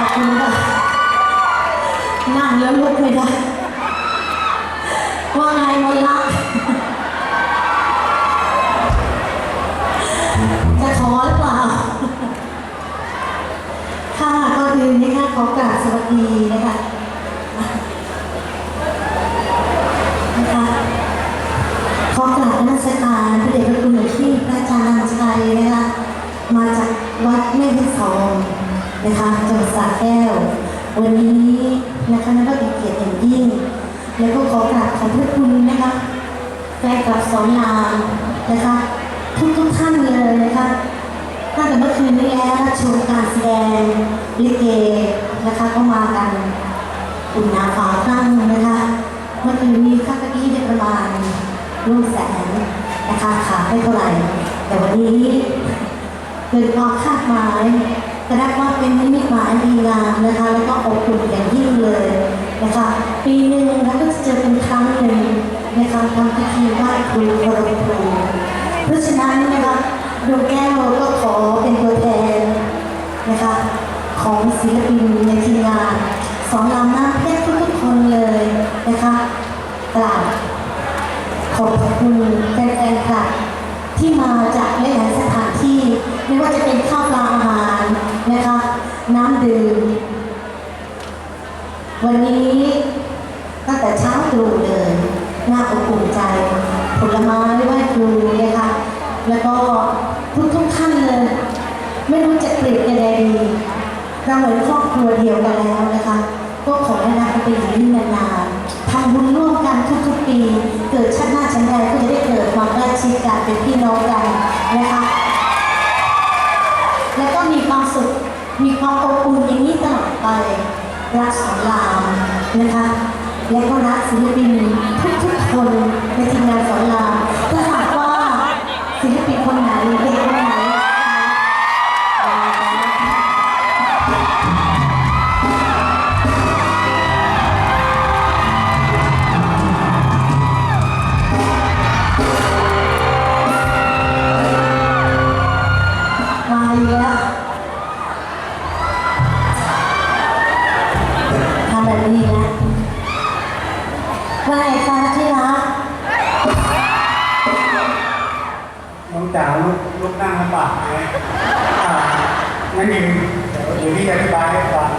ขอบคุณค่ะนั่งแล้วลุกไม่ได้ว่าไงมนละจะขอหรือเปล่า ค่ะก็คือนะคะขอกราบสวัสดีนะคะนะคะขอกราบนักสการพเดชกุลที่พระอาจาร์ชัยนะคะมาจากวัดแม่ที่สองนะคะ ระแก้ว วันนี้นะคะนับว่าเป็นเกียรติอย่างยิ่ง แล้วก็ขอกราบขอบพระคุณนะคะแฟนคลับสอนรามนะคะทุกทุกท่านเลยนะคะตั้งแต่เมื่อคืนนี้แล้วรับชมการแสดงลิเกนะคะก็มากันอุ่นหนาฝาตั้งนะคะเมื่อคืนนี้ค่ากี้ได้ประมาณร่วมแสนนะคะขาไม่เท่าไหร่แต่วันนี้เกินความคาดหมาย แต่ได้ว่าเป็นนิมิตหมายอันดีงามนะคะ แล้วก็อบอุ่นอย่างยิ่งเลยนะคะ ปีหนึ่งเราก็จะเจอเป็นครั้งหนึ่งในการทำพิธีไหว้ครูเคารพครูเพราะฉะนั้นนะคะดวงแก้วก็ขอเป็นตัวแทนนะคะของศิลปินในทีมงานสองลำหน้าเพชรทุกๆคนเลยนะคะกราบขอบคุณแฟนๆค่ะที่มาจากหลายๆสถานที่ ไม่ว่าจะเป็นข้าวปลาอาหารนะคะ น้ำดื่ม วันนี้ตั้งแต่เช้าตรู่เลยน่าอบอุ่นใจ ผลไม้ไหว้ครูนะคะแล้วก็ทุกทุกๆท่านเลย ไม่รู้จะเปรียบยังไงดี เราเหมือนครอบครัวเดียวกันแล้วนะคะ ก็ขอให้รักกันไปอยู่ยิ่งนานๆทำบุญร่วมกันทุกๆปี เกิดชาติหน้าชั้นใดก็จะได้เกิดความใกล้ชิดกันเป็นพี่น้องกันนะคะ แล้วก็มีความสุข มีความอบอุ่นอย่างนี้ตลอดไป รักสอนรามนะคะ และก็รักศิลปินทุกๆคนในทีมงานสอนรามถ้าหากว่าศิลปินคนไหนเด็น จ๋าลูกลูกนั่งลำบากไหมอ่างั้นยืนเดี๋ยวพี่จะอธิบายให้ฟัง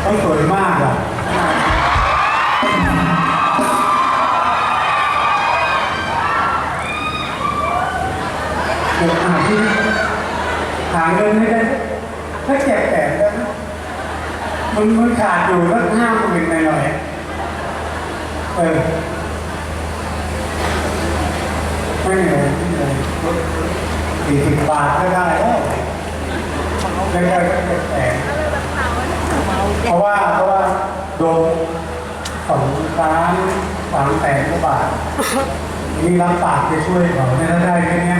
เขาสวยมากอะเดี๋ยวหาที่หาเงินให้ได้ถ้าเจ็บแขนแล้วมันมันขาดอยู่สักห้าหมื่นหน่อยเออไม่เหนื่อไม่เหนื่อย สี่สิบบาทก็ได้แล้วไม่ได้แสนเพราะว่าเพราะว่าโดนสองล้านสามแสนกว่าบาทนี่รับปากจะช่วยเขาเนี่ยถ้าได้แค่นี้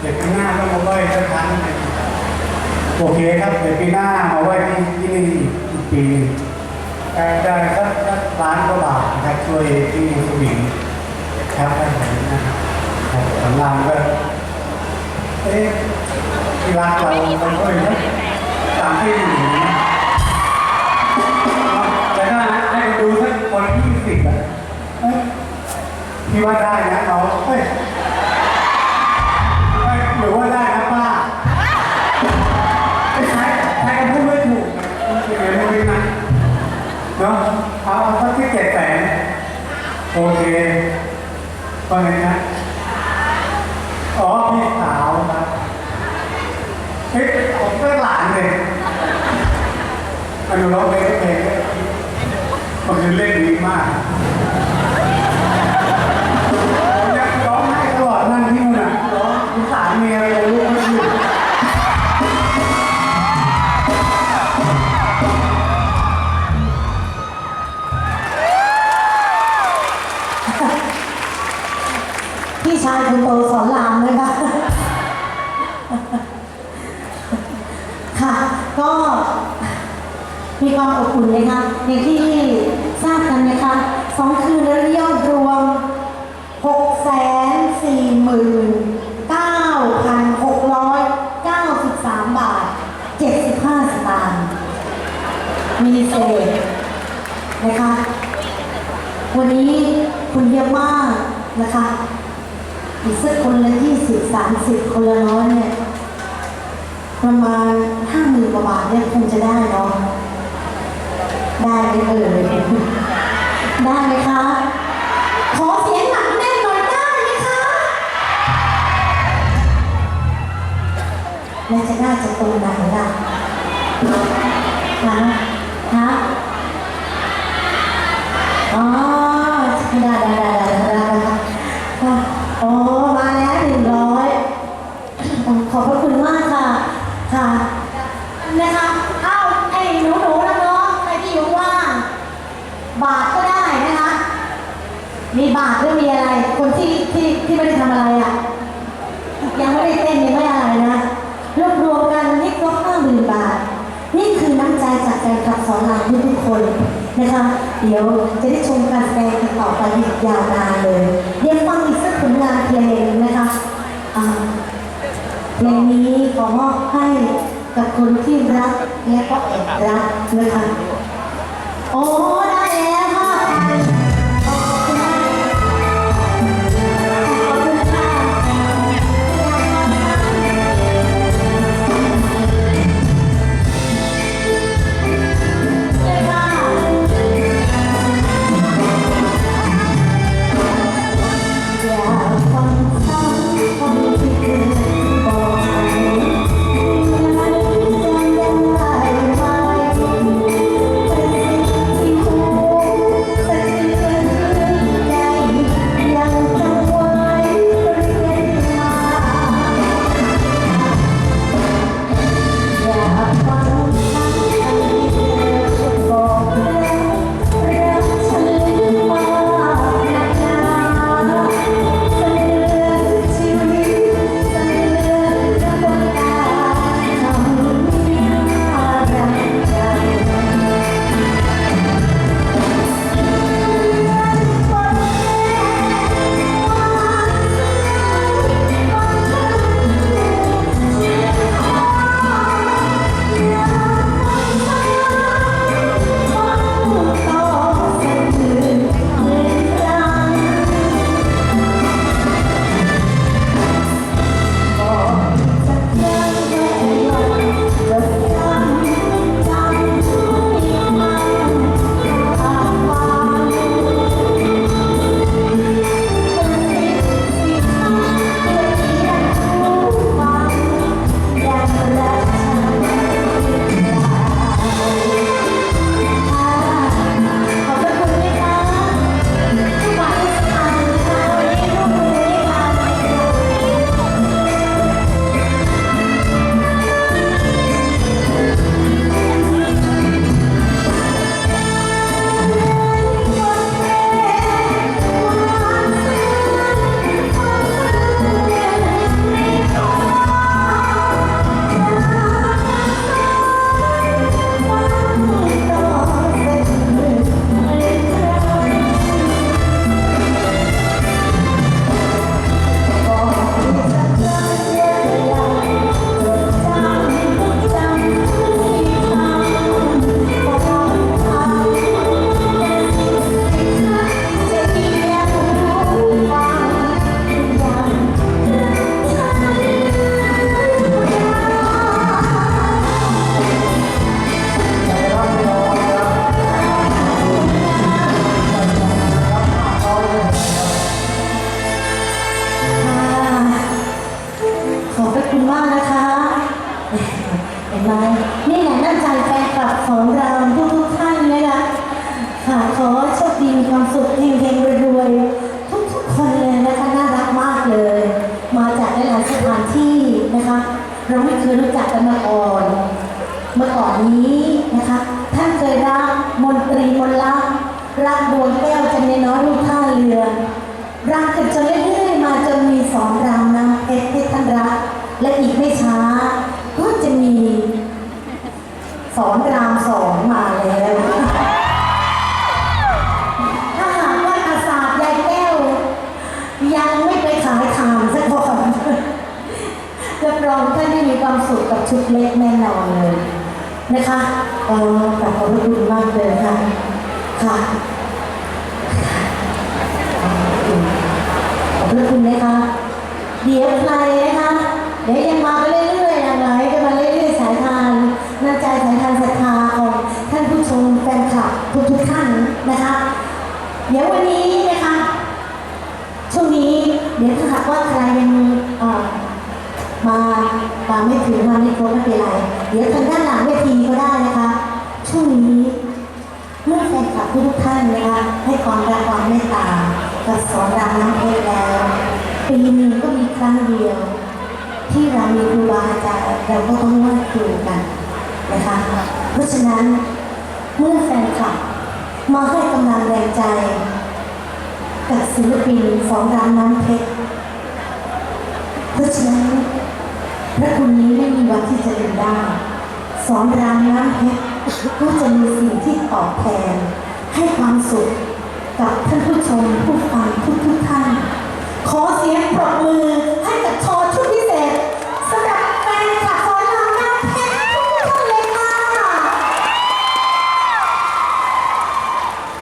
เดี๋ยวปีหน้าต้องมาไหว้สักครั้งโอเคครับเดี๋ยวปีหน้ามาไหว้ที่ที่นี่อีกปีหนึ่ได้ได้สักสักล้านกว่าบาทนะครับช่วยที่สวิงครับได้ผมนะครับครับสำรามก็ เอ๊ะที่ร้าเรามันก็เลยตามที่อยู่นะแต่ถ้าให้ดูสักคนที่สิบอะเอ้ยพี่ว่าได้นะเราเฮ้ยเอ้หรือว่าได้นะป้าไม่ใช่ใครก็พูดไม่ถูกเป็นอย่างนี้นะเนาะเอาเอาสักที่เจ็ดแสนโอเค นเลยค่ะอย่างที่ทราบกันนะคะสองคืนแล้วยอดรวมหกแสนสี่หมื่นเก้าพันหกร้อยเก้าสิบสามบาทเจ็ดสิบห้าสตางค์มีเศษนะคะ วันนี้คุณเยอะมากนะคะอีกสักคนละยี่สิบสามสิบคนละร้อยเนี่ย ประมาณห้าหมื่นกว่าบาทเนี่ยคงจะได้เนาะ ได้ไหมเอ่ยได้ไหมคะ ขอเสียงหนักแน่นหน่อยได้ไหมคะและจะน่าจะตรงไหนล่ะ เดี๋ยวจะได้ชมการแสดงต่อไปอีกยาวนานเลยเรียนฟังอีกสักผลงานเพลงนะคะเพลงนี้ขอมอบให้กับคนที่รักและก็แอบรักนะคะโอ้ แก้วจันในน้อยรูกท่าเรือรักกันจะเรื่อยๆมาจนมีสองรางน้ำเพชรที่ท่านรัก และอีกไม่ช้า ก็จะมีสองรางสองมาแล้วถ้าหากว่าอาสาบยายแก้ว ยังไม่ไปขายทางสักก่อนจะรองท่านได้มีความสุขกับชุดเล็กแน่นอนเลยนะคะเออขอบคุณมากเลยค่ะค่ะ คุณนะคะ เดี๋ยวใครนะคะ เดี๋ยวยังมาเรื่อยๆอย่างไรลกัมาเรื่อยๆสายทานน้ำใจสายทานศรัทธาของท่านผู้ชมแฟนคลับทุกๆท่านนะคะ เดี๋ยววันนี้นะคะ ช่วงนี้เดี๋ยวถ้าหากว่าใครยังมามาไม่ถึงมาไม่ครไม่เป็นไร เดี๋ยวทางด้านหลังเวทีก็ได้นะคะ ช่วงนี้เมื่อแฟนคลับทุกท่านนะคะให้ความรักความเมตตา กับสอนรามน้ำเพชรแล้ว ปีหนึ่งก็มีครั้งเดียว ที่เรามีครูบาอาจารย์เราก็ต้องไหว้ครูกันนะคะ เพราะฉะนั้นเมื่อแฟนคลับมาให้กำลังแรงใจ กับศิลปินสองรามน้ำเพชรเพราะฉะนั้นพระคุณนี้ไม่มีวันที่จะลืมได้สอนรามน้ำเพชรก็จะมีสิ่งที่ตอบแทนให้ความสุข กับท่านผู้ชมผู้ฟังทุกทุกท่าน ขอเสียงปรบมือให้กับชอ